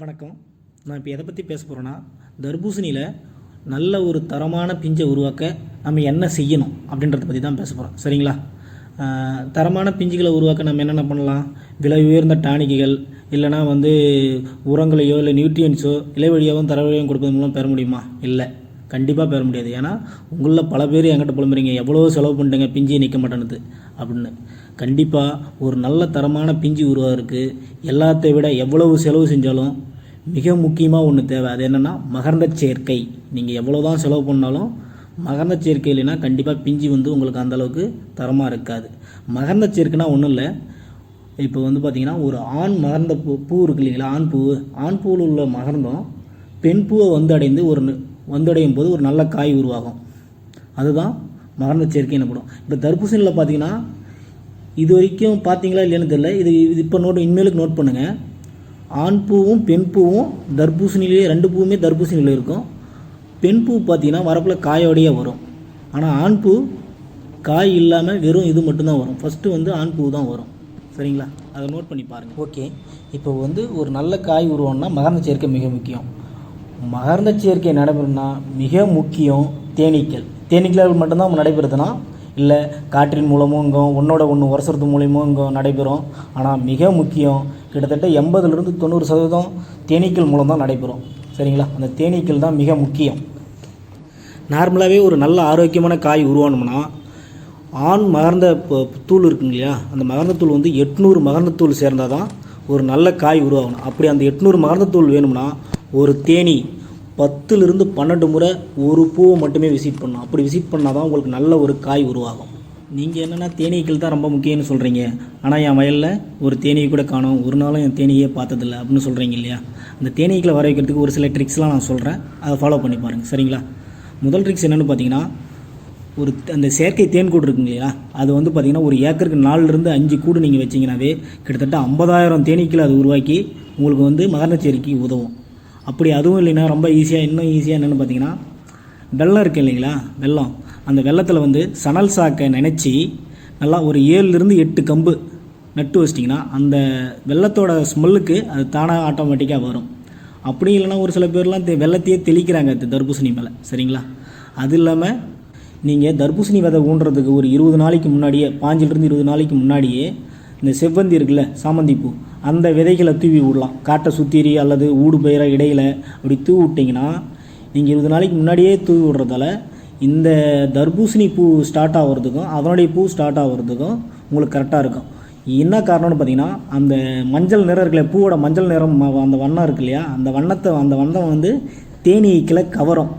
வணக்கம். நான் இப்போ எதை பற்றி பேச போகிறேன்னா தர்பூசணியில் நல்ல ஒரு தரமான பிஞ்சை உருவாக்க நம்ம என்ன செய்யணும் அப்படின்றத பற்றி தான் பேச போகிறோம் சரிங்களா? தரமான பிஞ்சுகளை உருவாக்க நம்ம என்னென்ன பண்ணலாம்? விலை உயர்ந்த டானிக்குகள் இல்லைனா வந்து உரங்களையோ இல்லை நியூட்ரியன்ஸோ இலை வழியாகவும் தர வழியாகவும் கொடுப்பதன் மூலம் பெற முடியுமா? இல்லை. கண்டிப்பாக பெற முடியாது. ஏன்னா உங்களில் பல பேர் என்கிட்ட புலம்புறீங்க. எவ்வளோ செலவு பண்ணிட்டேங்க பிஞ்சே நிற்க மாட்டேனுது அப்படின்னு. கண்டிப்பாக ஒரு நல்ல தரமான பிஞ்சு உருவாகிறதுக்கு எல்லாத்தை விட எவ்வளவு செலவு செஞ்சாலும் மிக முக்கியமாக ஒன்று தேவை. அது என்னென்னா மகர்ந்த சேர்க்கை. நீங்கள் எவ்வளோ தான் செலவு பண்ணாலும் மகர்ந்த சேர்க்கை இல்லைன்னா கண்டிப்பாக பிஞ்சு வந்து உங்களுக்கு அந்த அளவுக்கு தரமாக இருக்காது. மகர்ந்த சேர்க்கைனா ஒன்றும் இல்லை. இப்போ வந்து பார்த்திங்கன்னா ஒரு ஆண் மகர்ந்த பூ பூ இருக்கு இல்லைங்களா ஆண் பூ ஆண் பூவில் உள்ள மகர்ந்தம் பெண் பூவை வந்து அடைந்து ஒரு வந்தடையும் போது ஒரு நல்ல காய் உருவாகும். அதுதான் மகரந்த சேர்க்கை எனப்படும். இப்போ தர்பூசணியில் பார்த்தீங்கன்னா இது வரைக்கும் பார்த்தீங்களா இல்லைன்னு தெரியல. இது இது இப்போ நோட் இனிமேலுக்கு நோட் பண்ணுங்கள் ஆண் பூவும் பெண் பூவும் தர்பூசணிலேயே ரெண்டு பூவுமே தர்பூசணியில் இருக்கும். பெண் பூ பார்த்தீங்கன்னா வரப்பில் காயோடையே வரும். ஆனால் ஆண் பூ காய் இல்லாமல் வெறும் இது மட்டும்தான் வரும். ஃபஸ்ட்டு வந்து ஆண் பூ தான் வரும். சரிங்களா? அதை நோட் பண்ணி பாருங்கள் ஓகே. இப்போ வந்து ஒரு நல்ல காய் உருவம்னா மகரந்த சேர்க்கை மிக முக்கியம். மகர்ந்த சேர்க்கை நடைபெறும்னா மிக முக்கியம் தேனீக்கள். தேனீக்களால் மட்டும்தான் நடைபெறுதுன்னா இல்லை காற்றின் மூலமும் இங்கே ஒன்றோட ஒன்று உரசுறது மூலியமும் இங்கே நடைபெறும். ஆனால் மிக முக்கியம் கிட்டத்தட்ட எண்பதுலேருந்து தொண்ணூறு சதவீதம் தேனீக்கள் மூலம் தான் நடைபெறும். சரிங்களா? அந்த தேனீக்கள் தான் மிக முக்கியம். நார்மலாகவே ஒரு நல்ல ஆரோக்கியமான காய் உருவானோம்னா ஆண் மகர்ந்த ப- தூள் இருக்குங்க இல்லையா? அந்த மகர்ந்தத்தூள் வந்து எட்நூறு மகர்ந்தத்தூள் சேர்ந்தால் தான் ஒரு நல்ல காய் உருவாகணும். அப்படி அந்த எட்நூறு மகர்ந்தத்தூள் வேணும்னா ஒரு தேனி பத்துலேருந்து பன்னெண்டு முறை ஒரு பூவை மட்டுமே விசிட் பண்ணணும். அப்படி விசிட் பண்ணால் தான் உங்களுக்கு நல்ல ஒரு காய் உருவாகும். நீங்கள் என்னென்னா தேனீக்கள் தான் ரொம்ப முக்கியம்னு சொல்கிறீங்க ஆனால் என் வயலில் ஒரு தேனீயை கூட காணும். ஒரு நாளும் என் தேனீயே பார்த்ததில்ல அப்படின்னு சொல்கிறீங்க இல்லையா? அந்த தேனீக்களை வர வைக்கிறதுக்கு ஒரு சில ட்ரிக்ஸ்லாம் நான் சொல்கிறேன் அதை ஃபாலோ பண்ணி பாருங்கள் சரிங்களா? முதல் ட்ரிக்ஸ் என்னென்னு பார்த்தீங்கன்னா ஒரு அந்த செயற்கை தேன் கூடு இருக்குங்க இல்லையா? அது வந்து பார்த்திங்கன்னா ஒரு ஏக்கருக்கு நாலுலேருந்து அஞ்சு கூடு நீங்கள் வச்சிங்கனாவே கிட்டத்தட்ட ஐம்பதாயிரம் தேனீக்களை அது உருவாக்கி உங்களுக்கு வந்து மகரந்த உதவும். அப்படி அதுவும் இல்லைன்னா ரொம்ப ஈஸியாக இன்னும் ஈஸியாக என்னென்னு பார்த்தீங்கன்னா வெள்ளம் இருக்கு இல்லைங்களா? வெள்ளம். அந்த வெள்ளத்தில் வந்து சணல் சாக்கை நினச்சி நல்லா ஒரு ஏழுலேருந்து எட்டு கம்பு நட்டு வச்சிட்டிங்கன்னா அந்த வெள்ளத்தோட ஸ்மெல்லுக்கு அது தானாக ஆட்டோமேட்டிக்காக வரும். அப்படி இல்லைன்னா ஒரு சில பேர்லாம் தெ- வெள்ளத்தையே தெளிக்கிறாங்க தர்பூசணி மேலே. சரிங்களா? அது இல்லாமல் நீங்கள் தர்பூசணி விதை ஊன்றதுக்கு ஒரு இருபது நாளைக்கு முன்னாடியே பாஞ்சிலிருந்து இருபது நாளைக்கு முன்னாடியே இந்த செவ்வந்தி இருக்குல்ல சாமந்திப்பூ அந்த விதைகளை தூவி விடலாம். காட்டை சுத்திரி அல்லது ஊடு பயிர இடையில அப்படி தூவி விட்டிங்கன்னா நீங்கள் இருபது நாளைக்கு முன்னாடியே தூவி விடுறதால இந்த தர்பூசணி பூ ஸ்டார்ட் ஆகிறதுக்கும் அதனுடைய பூ ஸ்டார்ட் ஆகிறதுக்கும் உங்களுக்கு கரெக்டாக இருக்கும். என்ன காரணம்னு பார்த்தீங்கன்னா அந்த மஞ்சள் நிறம் இருக்குல்ல பூவோட மஞ்சள் நிறம் அந்த வண்ணம் இருக்கு இல்லையா அந்த வண்ணத்தை அந்த வண்ணம் வந்து தேனீக்களை கவரும்.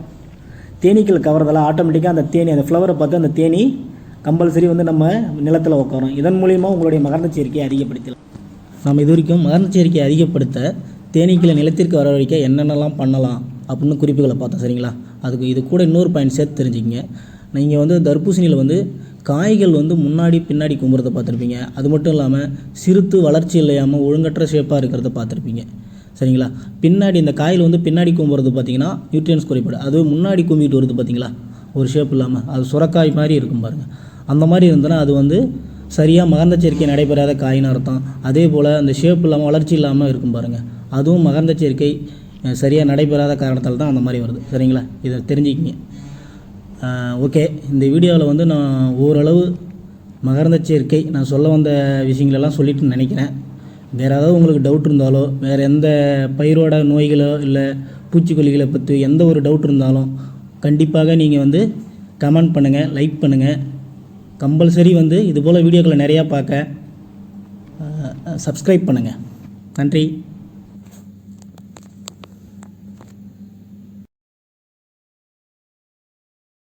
தேனீக்கள் கவரதால ஆட்டோமேட்டிக்காக அந்த தேனி அந்த ஃப்ளவரை பார்த்து அந்த தேனி கம்பல்சரி வந்து நம்ம நிலத்தில் உட்காரும் இதன் மூலிமா உங்களுடைய மகரந்த சேர்க்கையை அதிகப்படுத்தலாம். நம்ம இது வரைக்கும் மகரந்த சேர்க்கையை அதிகப்படுத்த தேனீக்களை நிலத்திற்கு வரவழைக்க என்னென்னலாம் பண்ணலாம் அப்படின்னு குறிப்புகளை பார்த்தோம் சரிங்களா? அதுக்கு இது கூட இன்னொரு பாயிண்ட் சேர்த்து தெரிஞ்சுக்கங்க. நீங்கள் வந்து தர்பூசணியில் வந்து காய்கள் வந்து முன்னாடி பின்னாடி கும்புறதை பார்த்துருப்பீங்க. அது மட்டும் இல்லாமல் சிறுத்து வளர்ச்சி இல்லையாமல் ஒழுங்கற்ற ஷேப்பாக இருக்கிறத பார்த்துருப்பீங்க. சரிங்களா? பின்னாடி இந்த காயில் வந்து பின்னாடி கும்புறது பார்த்தீங்கன்னா நியூட்ரியன்ஸ் குறைபாடு. அதுவே முன்னாடி கும்பிட்டு வருது பார்த்தீங்களா? ஒரு ஷேப் இல்லாமல் அது சுரக்காய் மாதிரி இருக்கும் பாருங்கள் அந்த மாதிரி இருந்ததுன்னா அது வந்து சரியாக மகர்ந்த சேர்க்கை நடைபெறாத காயின்னு அர்த்தம். அதே போல் அந்த ஷேப் இல்லாமல் வளர்ச்சி இல்லாமல் இருக்கும் பாருங்கள் அதுவும் மகர்ந்த சேர்க்கை சரியாக நடைபெறாத காரணத்தால் தான் அந்த மாதிரி வருது. சரிங்களா? இதை தெரிஞ்சுக்கிங்க. ஓகே இந்த வீடியோவில் வந்து நான் ஓரளவு மகர்ந்த சேர்க்கை நான் சொல்ல வந்த விஷயங்களெல்லாம் சொல்லிட்டு நினைக்கிறேன். வேறு ஏதாவது உங்களுக்கு டவுட் இருந்தாலோ வேறு எந்த பயிரோட நோய்களோ இல்லை பூச்சிக்கொல்லிகளை பற்றி எந்த ஒரு டவுட் இருந்தாலும் கண்டிப்பாக நீங்கள் வந்து கமெண்ட் பண்ணுங்கள் லைக் பண்ணுங்கள் கம்பல்சரி வந்து இது போல் வீடியோக்களை நிறையா பார்க்க சப்ஸ்கிரைப் பண்ணுங்கள் நன்றி.